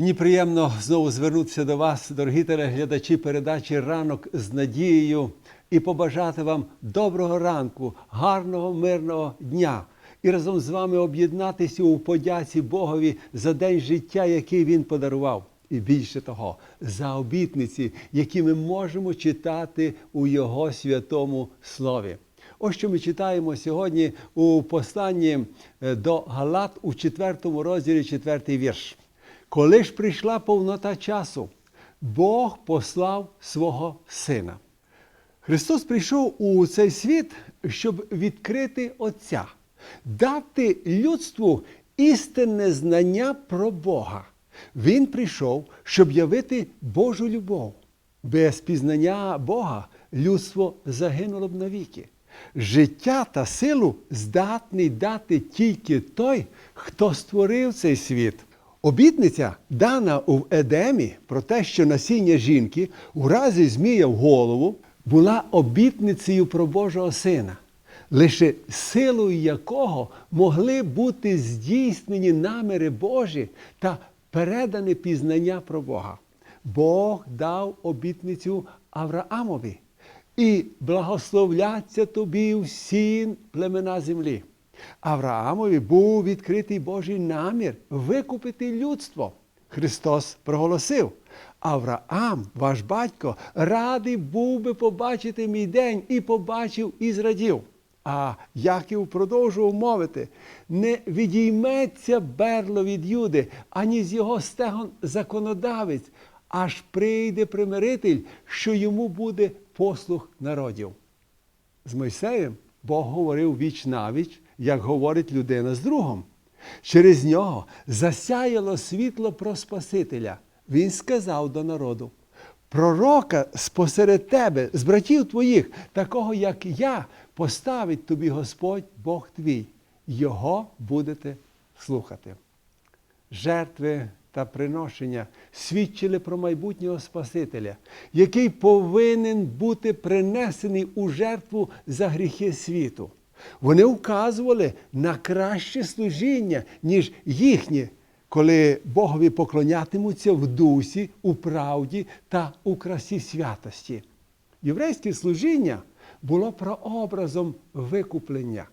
Мені приємно знову звернутися до вас, дорогі телеглядачі передачі Ранок з надією і побажати вам доброго ранку, гарного, мирного дня. І разом з вами об'єднатися у подяці Богові за день життя, який Він подарував. І більше того, за обітниці, які ми можемо читати у Його святому Слові. Ось що ми читаємо сьогодні у посланні е, до Галат у 4 розділі, 4 вірш. Коли ж прийшла повнота часу, Бог послав свого Сина. Христос прийшов у цей світ, щоб відкрити Отця, дати людству істинне знання про Бога. Він прийшов, щоб явити Божу любов. Без пізнання Бога людство загинуло б навіки. Життя та силу здатний дати тільки той, хто створив цей світ. Обітниця, дана у Едемі про те, що насіння жінки у разі змія в голову, була обітницею про Божого Сина, лише силою якого могли бути здійснені наміри Божі та передане пізнання про Бога. Бог дав обітницю Авраамові і благословляться тобі всі племена землі. Авраамові був відкритий Божий намір викупити людство. Христос проголосив. Авраам, ваш батько, радий був би побачити мій день і побачив і зрадів. А Яків продовжував мовити: не відійметься берло від Юди, ані з його стегон законодавець, аж прийде примиритель, що йому буде послух народів. З Мойсеєм Бог говорив віч навіч, як говорить людина з другом. Через нього засяяло світло про Спасителя. Він сказав до народу: пророка спосеред тебе, з братів твоїх, такого, як я, поставить тобі Господь Бог твій. Його будете слухати. Жертви та приношення свідчили про майбутнього Спасителя, який повинен бути принесений у жертву за гріхи світу. Вони вказували на краще служіння, ніж їхнє, коли Богові поклонятимуться в дусі, у правді та у красі святості. Єврейське служіння було прообразом викуплення,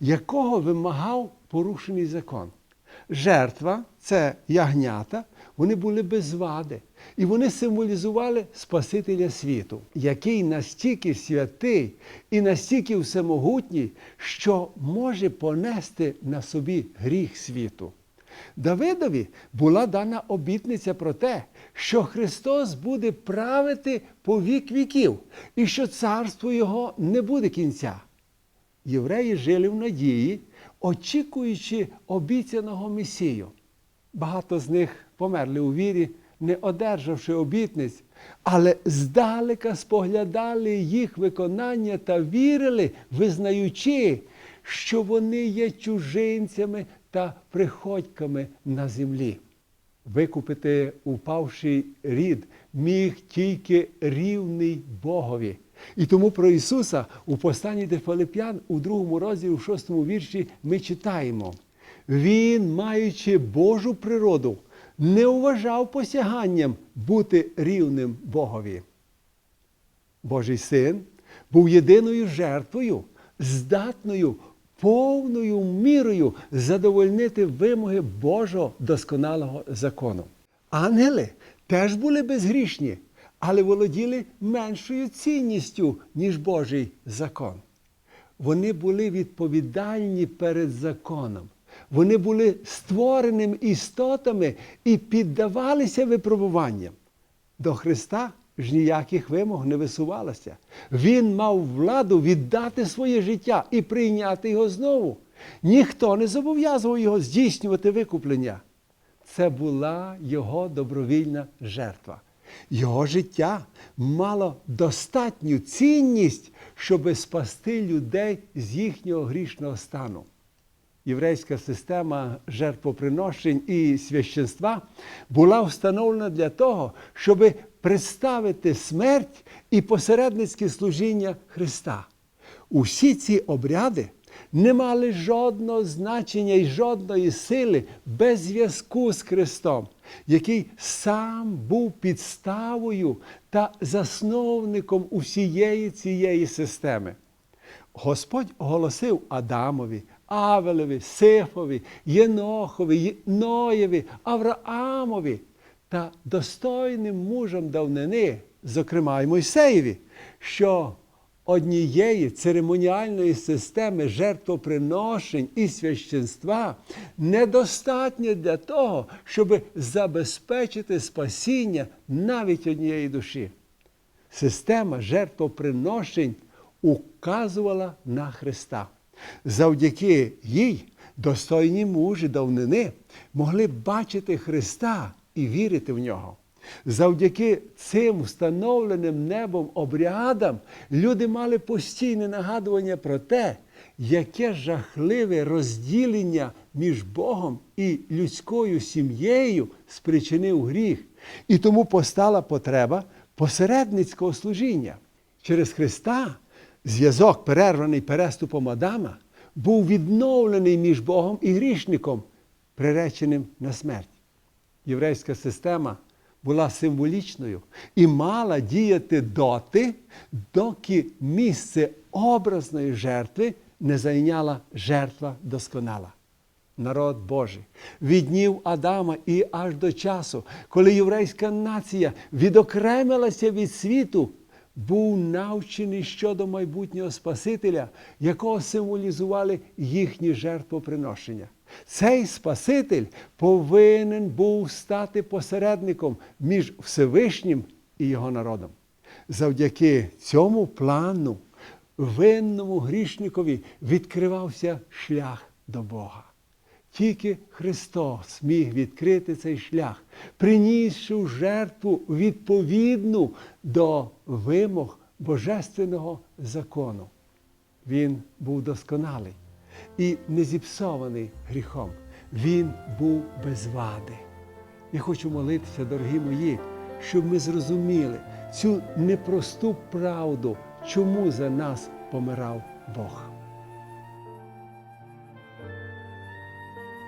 якого вимагав порушений закон. Жертва це ягнята, вони були без вади, і вони символізували Спасителя світу, який настільки святий і настільки всемогутній, що може понести на собі гріх світу. Давидові була дана обітниця про те, що Христос буде правити по вік віків, і що царство Його не буде кінця. Євреї жили в надії, очікуючи обіцяного Месію. Багато з них померли у вірі, не одержавши обітниць, але здалека споглядали їх виконання та вірили, визнаючи, що вони є чужинцями та приходьками на землі. Викупити упавший рід міг тільки рівний Богові. І тому про Ісуса у посланні до Филип'ян у другому розділі, у шостому вірші, ми читаємо. Він, маючи Божу природу, не вважав посяганням бути рівним Богові. Божий син був єдиною жертвою, здатною повною мірою задовольнити вимоги Божого досконалого закону. Ангели теж були безгрішні, але володіли меншою цінністю, ніж Божий закон. Вони були відповідальні перед законом. Вони були створеними істотами і піддавалися випробуванням. До Христа ж ніяких вимог не висувалося. Він мав владу віддати своє життя і прийняти його знову. Ніхто не зобов'язував його здійснювати викуплення. Це була його добровільна жертва. Його життя мало достатню цінність, щоб спасти людей з їхнього грішного стану. Єврейська система жертвоприношень і священства була встановлена для того, щоб представити смерть і посередницьке служіння Христа. Усі ці обряди не мали жодного значення і жодної сили без зв'язку з Христом. який сам був підставою та засновником усієї цієї системи. Господь оголосив Адамові, Авелеві, Сифові, Єнохові, Ноєві, Авраамові та достойним мужам давнини, зокрема й Мойсеєві, що однієї церемоніальної системи жертвоприношень і священства недостатньо для того, щоб забезпечити спасіння навіть однієї душі. Система жертвоприношень указувала на Христа. Завдяки їй достойні мужі давнини могли бачити Христа і вірити в нього. Завдяки цим встановленим небом обрядам люди мали постійне нагадування про те, яке жахливе розділення між Богом і людською сім'єю спричинив гріх. І тому постала потреба посередницького служіння. Через Христа зв'язок, перерваний переступом Адама, був відновлений між Богом і грішником, приреченим на смерть. Єврейська система була символічною і мала діяти доти, доки місце образної жертви не зайняла жертва досконала. Народ Божий від днів Адама і аж до часу, коли єврейська нація відокремилася від світу, був навчений щодо майбутнього Спасителя, якого символізували їхні жертвоприношення. Цей Спаситель повинен був стати посередником між Всевишнім і його народом. Завдяки цьому плану винному грішникові відкривався шлях до Бога. Тільки Христос міг відкрити цей шлях, принісши жертву відповідну до вимог Божественного закону. Він був досконалий і не зіпсований гріхом. Він був без вади. Я хочу молитися, дорогі мої, щоб ми зрозуміли цю непросту правду, чому за нас помирав Бог.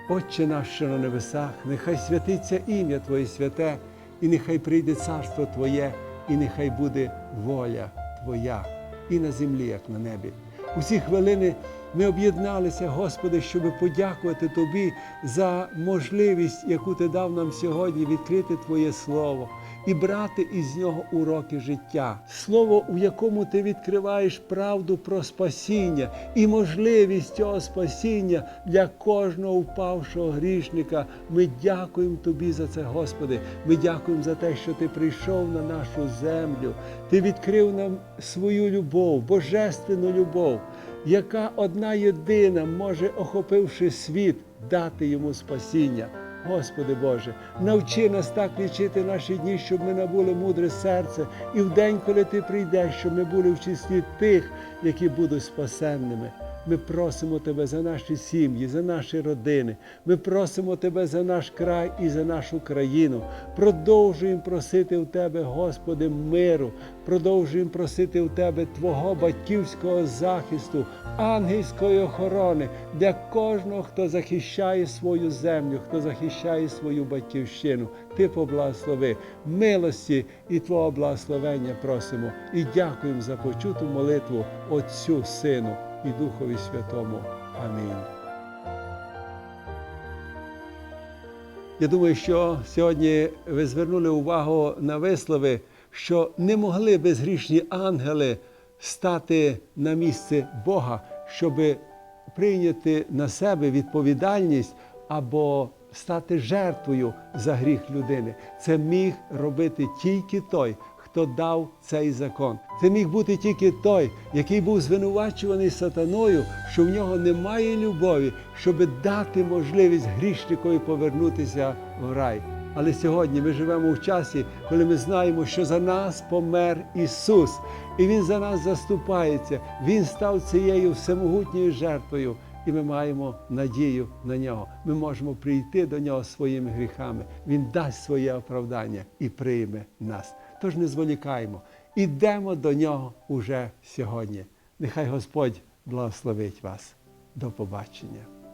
Отче наш, на небесах, нехай святиться ім'я Твоє святе, і нехай прийде царство Твоє, і нехай буде воля Твоя і на землі, як на небі. У ці хвилини ми об'єдналися, Господи, щоб подякувати Тобі за можливість, яку Ти дав нам сьогодні відкрити Твоє Слово і брати із нього уроки життя. Слово, у якому ти відкриваєш правду про спасіння і можливість цього спасіння для кожного впавшого грішника. Ми дякуємо Тобі за це, Господи. Ми дякуємо за те, що Ти прийшов на нашу землю. Ти відкрив нам свою любов, божественну любов, яка одна єдина може, охопивши світ, дати йому спасіння. Господи Боже, навчи нас так лічити наші дні, щоб ми набули мудре серце, і в день, коли Ти прийдеш, щоб ми були в числі тих, які будуть спасенними. Ми просимо Тебе за наші сім'ї, за наші родини. Ми просимо Тебе за наш край і за нашу країну. Продовжуємо просити у Тебе, Господи, миру. Продовжуємо просити у Тебе Твого батьківського захисту, ангельської охорони для кожного, хто захищає свою землю, хто захищає свою батьківщину. Ти поблагослови милості і Твого благословення просимо. І дякуємо за почуту молитву Отцю, Сину і Духові Святому. Амінь. Я думаю, що сьогодні ви звернули увагу на вислови, що не могли безгрішні ангели стати на місце Бога, щоб прийняти на себе відповідальність або стати жертвою за гріх людини. Це міг робити тільки той, хто дав цей закон. Це міг бути тільки той, який був звинувачуваний сатаною, що в нього немає любові, щоб дати можливість грішникові повернутися в рай. Але сьогодні ми живемо в часі, коли ми знаємо, що за нас помер Ісус, і Він за нас заступається. Він став цією всемогутньою жертвою, і ми маємо надію на нього. Ми можемо прийти до нього своїми гріхами. Він дасть своє оправдання і прийме нас. Тож не зволікаємо, ідемо до нього уже сьогодні. Нехай Господь благословить вас. До побачення.